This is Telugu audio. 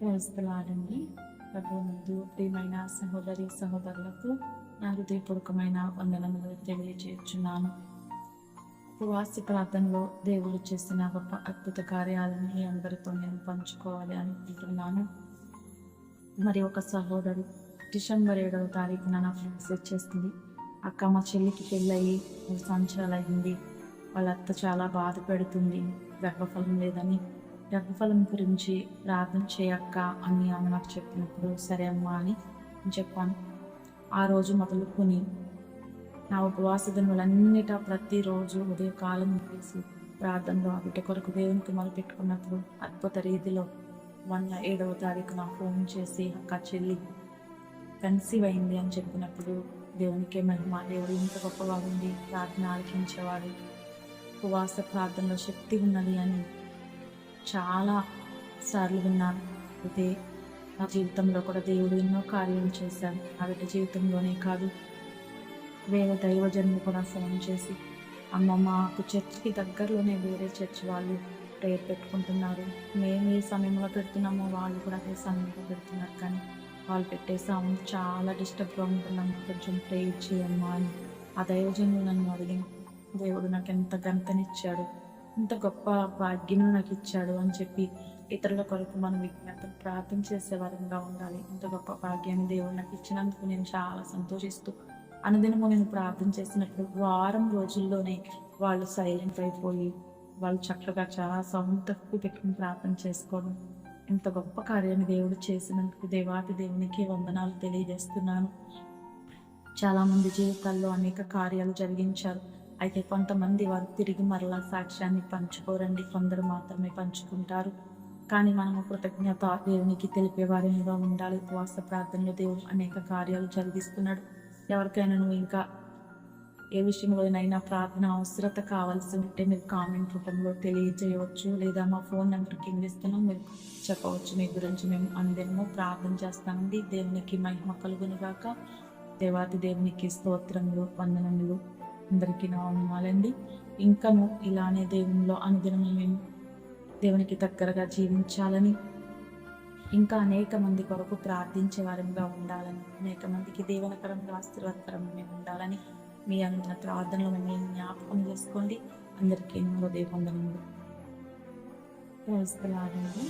ప్రస్తులాడండి ప్రభు ముందు ప్రియమైన సహోదరి సహోదరులకు నా హృదయపూర్వకమైన వందనములు తెలియజేస్తున్నాను. ఉపవాసి ప్రార్థనలో దేవుడు చేసిన గొప్ప అద్భుత కార్యాలను మీ అందరితో నేను పంచుకోవాలి అనుకుంటున్నాను. మరి ఒక సహోదరు డిసెంబర్ ఏడవ తారీఖున నాకు మెసేజ్ చేస్తుంది అక్క మా చెల్లికి పెళ్ళయి సంచాలయ్యింది వాళ్ళ అత్త చాలా బాధ పెడుతుంది గర్భఫలం లేదని గర్భఫలం గురించి ప్రార్థన చేయక్క అని ఆమె నాకు చెప్పినప్పుడు సరే అమ్మా అని చెప్పాను. ఆ రోజు మొదలుకొని నా ఉపవాస దినములన్నిటా ప్రతిరోజు ఉదయకాలం చేసి ప్రార్థనలో ఆ బిడ్డ కొరకు దేవునికి మొదలుపెట్టుకున్నప్పుడు అద్భుత రీతిలో మొన్న ఏడవ తారీఖున ఫోన్ చేసి అక్క చెల్లి కన్సీవ్ అయింది అని చెప్పినప్పుడు దేవునికే మహిమ దేవుడు ఇంత గొప్పవాడు ఉంది ప్రార్థన ఆలకించేవాడు. ఉపవాస ప్రార్థనలో శక్తి ఉన్నది అని చాలా సార్లు విన్నాను. అయితే నా జీవితంలో కూడా దేవుడు ఎన్నో కార్యం చేశాడు. ఆ బిడ్డ జీవితంలోనే కాదు. వేరే దైవజన్లు కూడా ఫోన్ చేసి అమ్మ మాకు చర్చికి దగ్గరలోనే వేరే చర్చ్ వాళ్ళు ప్రేయర్ పెట్టుకుంటున్నారు. మేము ఏ సమయంలో పెడుతున్నామో వాళ్ళు కూడా అదే సమయంలో పెడుతున్నారు. కానీ వాళ్ళు పెట్టే సౌండ్ చాలా డిస్టర్బ్గా ఉంటున్నాము కొంచెం ప్రేయర్ చేయమ్మా అని. ఆ దైవజనులు నన్ను అడిగిన దేవుడు నాకు ఎంత గంతనిచ్చాడు ఇంత గొప్ప భాగ్యం నాకు ఇచ్చాడు అని చెప్పి ఇతరుల కొరకు మనం విజ్ఞాపన ప్రార్థన చేసే వారంగా ఉండాలి. ఇంత గొప్ప భాగ్యాన్ని దేవుడు నాకు ఇచ్చినందుకు నేను చాలా సంతోషిస్తూ అనుదినము నేను ప్రార్థన చేసినప్పుడు వారం రోజుల్లోనే వాళ్ళు సైలెంట్ అయిపోయి వాళ్ళు చక్కగా చాలా సౌండ్ తక్కువ పెట్టుకుని ప్రార్థన చేసుకోవడం ఇంత గొప్ప కార్యాన్ని దేవుడు చేసినందుకు దేవాతి దేవునికి వందనాలు తెలియజేస్తున్నాను. చాలామంది జీవితాల్లో అనేక కార్యాలు జరిగించారు. అయితే కొంతమంది వారు తిరిగి మరలా సాక్ష్యాన్ని పంచుకోరండి. కొందరు మాత్రమే పంచుకుంటారు. కానీ మనము కృతజ్ఞత దేవునికి తెలిపేవారినిగా ఉండాలి. ఉపవాస ప్రార్థనలో దేవుడు అనేక కార్యాలు జరిగిస్తున్నాడు. ఎవరికైనా నువ్వు ఇంకా ఏ విషయంలోనైనా ప్రార్థన అవసరత కావాల్సి ఉంటే మీరు కామెంట్ రూపంలో తెలియజేయవచ్చు. లేదా మా ఫోన్ నెంబర్ కింద ఇస్తున్నాం. మీరు చెప్పవచ్చు. మీ గురించి మేము అందరము ప్రార్థన చేస్తామండి. దేవునికి మహిమ కలుగునుగాక దేవాతి దేవునికి స్తోత్రములు వందనములు. అందరికీ నా వందనాలండి. ఇంకను ఇలానే దేవునిలో అనుదినము మేము దేవునికి దగ్గరగా జీవించాలని ఇంకా అనేక మంది కొరకు ప్రార్థించే వారంగా ఉండాలని అనేక మందికి దీవనకరంగా ఆశీర్వాదకరంగా మేము ఉండాలని మీ అందరి ప్రార్థనలు మేము జ్ఞాపకం చేసుకోండి. అందరికీ హృదయ వందనములు. ప్రస్తులాడండి